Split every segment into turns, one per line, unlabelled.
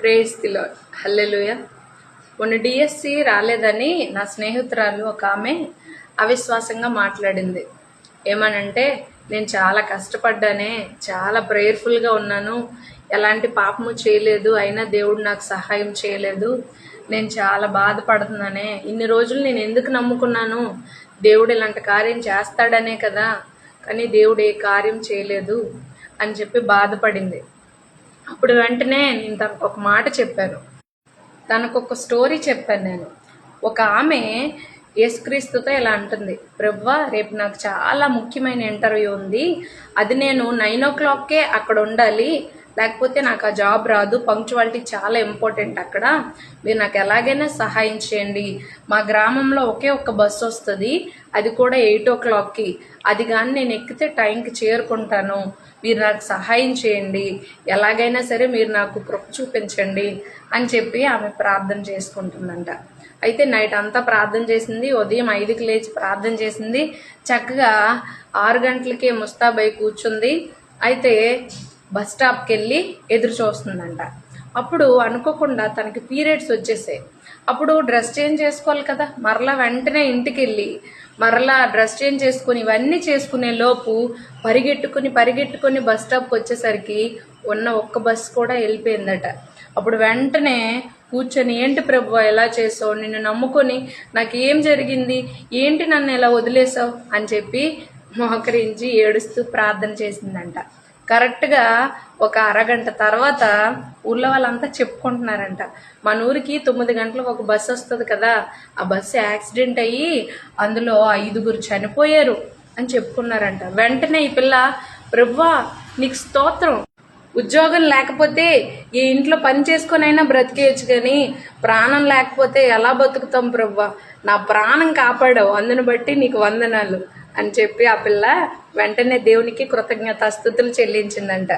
ప్రేస్తిలో hallelujah మొన్న DSC రాలేదని నా స్నేహితురాలు ఒక ఆమె అవిశ్వాసంగా మాట్లాడింది. ఏమనంటే నేను చాలా కష్టపడ్డానే చాలా ప్రేయర్ఫుల్గా ఉన్నాను. ఎలాంటి పాపము చేయలేదు. అయినా దేవుడు నాకు సహాయం చేయలేదు. నేను చాలా బాధపడుతున్నానే. ఇన్ని రోజులు నేను ఎందుకు నమ్ముకున్నాను? దేవుడు ఇలాంటి కార్యం చేస్తాడనే కదా. కానీ దేవుడు ఏ కార్యం చేయలేదు అని చెప్పి బాధపడింది. అప్పుడు వెంటనే నేను తనకు ఒక మాట చెప్పాను. తనకు ఒక స్టోరీ చెప్పాను నేను. ఒక ఆమె యేసుక్రీస్తుతో ఇలా అంటుంది ప్రవ్వా రేపు నాకు చాలా ముఖ్యమైన ఇంటర్వ్యూ ఉంది. అది నేను నైన్ ఓ క్లాక్కే అక్కడ ఉండాలి. లేకపోతే నాకు ఆ జాబ్ రాదు. పంక్చువాలిటీ చాలా ఇంపార్టెంట్ అక్కడ. మీరు నాకు ఎలాగైనా సహాయం చేయండి. మా గ్రామంలో ఒకే ఒక్క బస్సు వస్తుంది. అది కూడా ఎయిట్ ఓ క్లాక్కి. అది కానీ నేను ఎక్కితే టైంకి చేరుకుంటాను. మీరు నాకు సహాయం చేయండి. ఎలాగైనా సరే మీరు నాకు కృప చూపించండి అని చెప్పి ఆమె ప్రార్థన చేసుకుంటుందంట. అయితే నైట్ అంతా ప్రార్థన చేసింది. ఉదయం ఐదుకి లేచి ప్రార్థన చేసింది. చక్కగా ఆరు గంటలకే ముస్తాబై కూర్చుంది. అయితే బస్ స్టాప్కి వెళ్ళి ఎదురు చూస్తుందంట అప్పుడు అనుకోకుండా తనకి పీరియడ్స్ వచ్చేసాయి. అప్పుడు డ్రెస్ చేంజ్ చేసుకోవాలి కదా మరలా వెంటనే ఇంటికి వెళ్ళి మరలా డ్రెస్ చేంజ్ చేసుకుని ఇవన్నీ చేసుకునే లోపు పరిగెట్టుకుని పరిగెట్టుకుని బస్ స్టాప్కి వచ్చేసరికి ఉన్న ఒక్క బస్ కూడా వెళ్ళిపోయిందట. అప్పుడు వెంటనే కూర్చొని ఏంటి ప్రభు ఎలా చేసావు? నిన్ను నమ్ముకొని నాకు ఏం జరిగింది? ఏంటి నన్ను ఎలా వదిలేసావు? అని చెప్పి మోకరించి ఏడుస్తూ ప్రార్థన చేసిందంట. కరెక్ట్గా ఒక అరగంట తర్వాత ఊళ్ళో వాళ్ళంతా చెప్పుకుంటున్నారంట. మన ఊరికి తొమ్మిది గంటలకు ఒక బస్సు వస్తుంది కదా ఆ బస్సు యాక్సిడెంట్ అయ్యి అందులో ఐదుగురు చనిపోయారు అని చెప్పుకున్నారంట. వెంటనే ఈ పిల్ల ప్రవ్వా నీకు స్తోత్రం. ఉద్యోగం లేకపోతే ఈ ఇంట్లో పని చేసుకొనైనా బ్రతికేయచ్చు కానీ ప్రాణం లేకపోతే ఎలా బతుకుతాం ప్రవ్వా నా ప్రాణం కాపాడావు అందుని బట్టి నీకు వందనాలు. అని చెప్పి ఆ పిల్ల వెంటనే దేవునికి కృతజ్ఞతాస్థుతులు చెల్లించిందంట.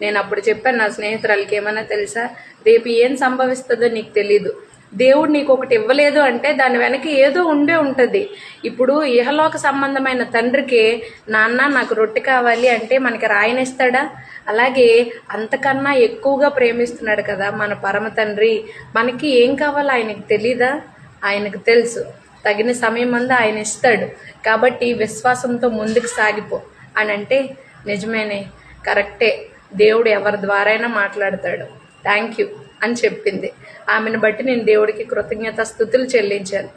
నేను అప్పుడు చెప్పాను నా స్నేహితురాలకి ఏమైనా తెలుసా? రేపు ఏం సంభవిస్తుందో నీకు తెలీదు. దేవుడు నీకు ఒకటి ఇవ్వలేదు అంటే దాని వెనక ఏదో ఉండే ఉంటుంది. ఇప్పుడు ఇహలోక సంబంధమైన తండ్రికి నాన్న నాకు రొట్టె కావాలి అంటే మనకి రాయనిస్తాడా అలాగే అంతకన్నా ఎక్కువగా ప్రేమిస్తున్నాడు కదా మన పరమ తండ్రి. మనకి ఏం కావాలో ఆయనకు తెలీదా? ఆయనకు తెలుసు. తగిన సమయం అందు ఆయన ఇస్తాడు. కాబట్టి విశ్వాసంతో ముందుకు సాగిపో అని అంటే నిజమేనే కరెక్టే. దేవుడు ఎవరి ద్వారైనా మాట్లాడతాడు. థ్యాంక్ యూ అని చెప్పింది. ఆమెను బట్టి నేను దేవుడికి కృతజ్ఞత స్థుతులు చెల్లించాను.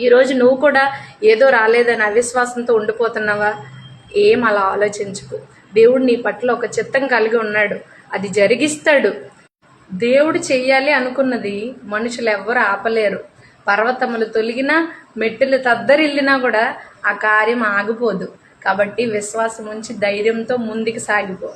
ఈరోజు నువ్వు కూడా ఏదో రాలేదని అవిశ్వాసంతో ఉండిపోతున్నావా? ఏం అలా ఆలోచించుకు. దేవుడు నీ పట్ల ఒక చిత్తం కలిగి ఉన్నాడు. అది జరిగిస్తాడు. దేవుడు చెయ్యాలి అనుకున్నది మనుషులు ఎవ్వరు ఆపలేరు. పర్వతములు తొలగినా మెట్టులు తద్దరిల్లినా కూడా ఆ కార్యం ఆగిపోదు. కాబట్టి విశ్వాసం ఉంచి ధైర్యంతో ముందుకు సాగిపో.